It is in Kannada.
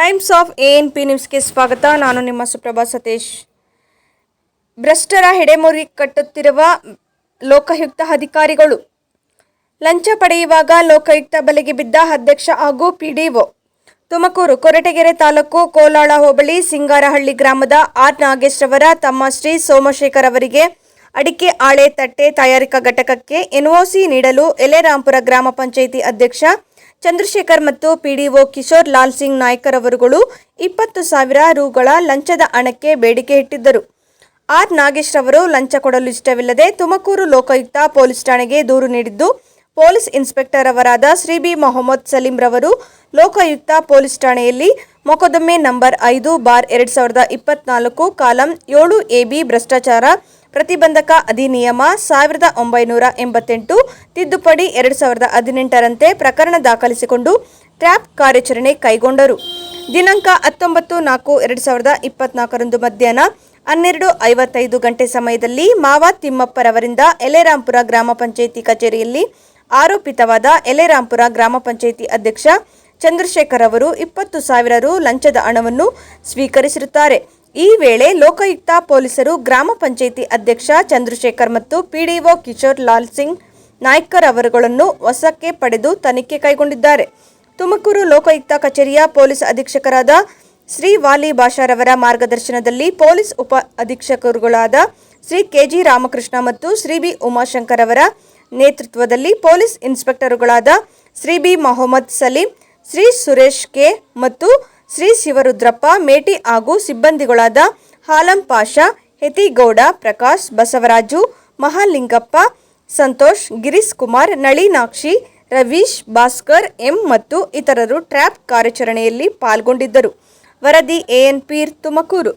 Times of A N P ನ್ಯೂಸ್ಗೆ ಸ್ವಾಗತ. ನಾನು ನಿಮ್ಮ ಸುಪ್ರಭಾ ಸತೀಶ್. ಭ್ರಷ್ಟರ ಹೆಡೆಮುರಿ ಕಟ್ಟುತ್ತಿರುವ ಲೋಕಾಯುಕ್ತ ಅಧಿಕಾರಿಗಳು. ಲಂಚ ಪಡೆಯುವಾಗ ಲೋಕಾಯುಕ್ತ ಬಲೆಗೆ ಬಿದ್ದ ಅಧ್ಯಕ್ಷ ಹಾಗೂ ಪಿಡಿಒ ತುಮಕೂರು, ಕೊರಟಗೆರೆ ತಾಲೂಕು, ಕೋಲಾಳ ಹೋಬಳಿ, ಸಿಂಗಾರಹಳ್ಳಿ ಗ್ರಾಮದ ಆರ್ ನಾಗೇಶ್ ರವರ ತಮ್ಮ ಶ್ರೀ ಸೋಮಶೇಖರ್ ಅವರಿಗೆ ಅಡಿಕೆ, ಆಳೆ, ತಟ್ಟೆ, ತಯಾರಿಕಾ ಘಟಕಕ್ಕೆ ಎನ್ಒಸಿ ನೀಡಲು ಎಲೆರಾಂಪುರ ಗ್ರಾಮ ಪಂಚಾಯಿತಿ ಅಧ್ಯಕ್ಷ ಚಂದ್ರಶೇಖರ್ ಮತ್ತು ಪಿಡಿಒ ಕಿಶೋರ್ ಲಾಲ್ ಸಿಂಗ್ ನಾಯ್ಕರ್ ಅವರುಗಳು ಇಪ್ಪತ್ತು ಸಾವಿರ ರುಗಳ ಲಂಚದ ಹಣಕ್ಕೆ ಬೇಡಿಕೆ ಇಟ್ಟಿದ್ದರು. ಆರ್ ನಾಗೇಶ್ ರವರು ಲಂಚ ಕೊಡಲು ಇಷ್ಟವಿಲ್ಲದೆ ತುಮಕೂರು ಲೋಕಾಯುಕ್ತ ಪೊಲೀಸ್ ಠಾಣೆಗೆ ದೂರು ನೀಡಿದ್ದು, ಪೊಲೀಸ್ ಇನ್ಸ್ಪೆಕ್ಟರ್ ಅವರಾದ ಶ್ರೀ ಬಿ ಮೊಹಮ್ಮದ್ ಸಲೀಂ ರವರು ಲೋಕಾಯುಕ್ತ ಪೊಲೀಸ್ ಠಾಣೆಯಲ್ಲಿ ಮೊಕದ್ದಮೆ ನಂಬರ್ ಐದು ಬಾರ್ ಎರಡು ಸಾವಿರದ ಇಪ್ಪತ್ನಾಲ್ಕು ಕಾಲಂ ಏಳು ಎ ಬಿ ಭ್ರಷ್ಟಾಚಾರ ಪ್ರತಿಬಂಧಕ ಅಧಿನಿಯಮ ಸಾವಿರದ ಒಂಬೈನೂರ ಎಂಬತ್ತೆಂಟು, ತಿದ್ದುಪಡಿ ಎರಡು ಸಾವಿರದ ಹದಿನೆಂಟರಂತೆ ಪ್ರಕರಣ ದಾಖಲಿಸಿಕೊಂಡು ಟ್ರ್ಯಾಪ್ ಕಾರ್ಯಾಚರಣೆ ಕೈಗೊಂಡರು. ದಿನಾಂಕ ಹತ್ತೊಂಬತ್ತು ನಾಲ್ಕು ಎರಡು ಸಾವಿರದ ಇಪ್ಪತ್ನಾಲ್ಕರಂದು ಮಧ್ಯಾಹ್ನ ಹನ್ನೆರಡು ಐವತ್ತೈದು ಗಂಟೆ ಸಮಯದಲ್ಲಿ ಮಾವ ತಿಮ್ಮಪ್ಪರವರಿಂದ ಎಲೆರಾಂಪುರ ಗ್ರಾಮ ಪಂಚಾಯಿತಿ ಕಚೇರಿಯಲ್ಲಿ ಆರೋಪಿತವಾದ ಎಲೆರಾಂಪುರ ಗ್ರಾಮ ಪಂಚಾಯಿತಿ ಅಧ್ಯಕ್ಷ ಚಂದ್ರಶೇಖರ್ ಅವರು ಇಪ್ಪತ್ತು ಸಾವಿರ ರು ಲಂಚದ ಹಣವನ್ನು ಸ್ವೀಕರಿಸಿರುತ್ತಾರೆ. ಈ ವೇಳೆ ಲೋಕಾಯುಕ್ತ ಪೊಲೀಸರು ಗ್ರಾಮ ಪಂಚಾಯಿತಿ ಅಧ್ಯಕ್ಷ ಚಂದ್ರಶೇಖರ್ ಮತ್ತು ಪಿಡಿಒ ಕಿಶೋರ್ ಲಾಲ್ ಸಿಂಗ್ ನಾಯ್ಕರ್ ಅವರುಗಳನ್ನು ವಶಕ್ಕೆ ಪಡೆದು ತನಿಖೆ ಕೈಗೊಂಡಿದ್ದಾರೆ. ತುಮಕೂರು ಲೋಕಾಯುಕ್ತ ಕಚೇರಿಯ ಪೊಲೀಸ್ ಅಧೀಕ್ಷಕರಾದ ಶ್ರೀ ವಾಲಿ ಬಾಷಾರವರ ಮಾರ್ಗದರ್ಶನದಲ್ಲಿ ಪೊಲೀಸ್ ಉಪ ಅಧೀಕ್ಷಕರುಗಳಾದ ಶ್ರೀ ಕೆಜಿ ರಾಮಕೃಷ್ಣ ಮತ್ತು ಶ್ರೀ ಬಿ ಉಮಾಶಂಕರ್ ಅವರ ನೇತೃತ್ವದಲ್ಲಿ ಪೊಲೀಸ್ ಇನ್ಸ್ಪೆಕ್ಟರುಗಳಾದ ಶ್ರೀ ಬಿ ಮೊಹಮ್ಮದ್ ಸಲೀಂ, ಶ್ರೀ ಸುರೇಶ್ ಕೆ ಮತ್ತು ಶ್ರೀ ಶಿವರುದ್ರಪ್ಪ, ಮೇಟಿ ಹಾಗೂ ಸಿಬ್ಬಂದಿಗಳಾದ ಹಾಲಂ ಪಾಷಾ, ಹೆತಿಗೌಡ, ಪ್ರಕಾಶ್, ಬಸವರಾಜು, ಮಹಾಲಿಂಗಪ್ಪ, ಸಂತೋಷ್, ಗಿರೀಶ್ ಕುಮಾರ್, ನಳಿನಾಕ್ಷಿ, ರವೀಶ್, ಭಾಸ್ಕರ್, ಎಂ ಮತ್ತು ಇತರರು ಟ್ರ್ಯಾಪ್ ಕಾರ್ಯಾಚರಣೆಯಲ್ಲಿ ಪಾಲ್ಗೊಂಡಿದ್ದರು. ವರದಿ ಎಎನ್ ಪೀರ್ ತುಮಕೂರು.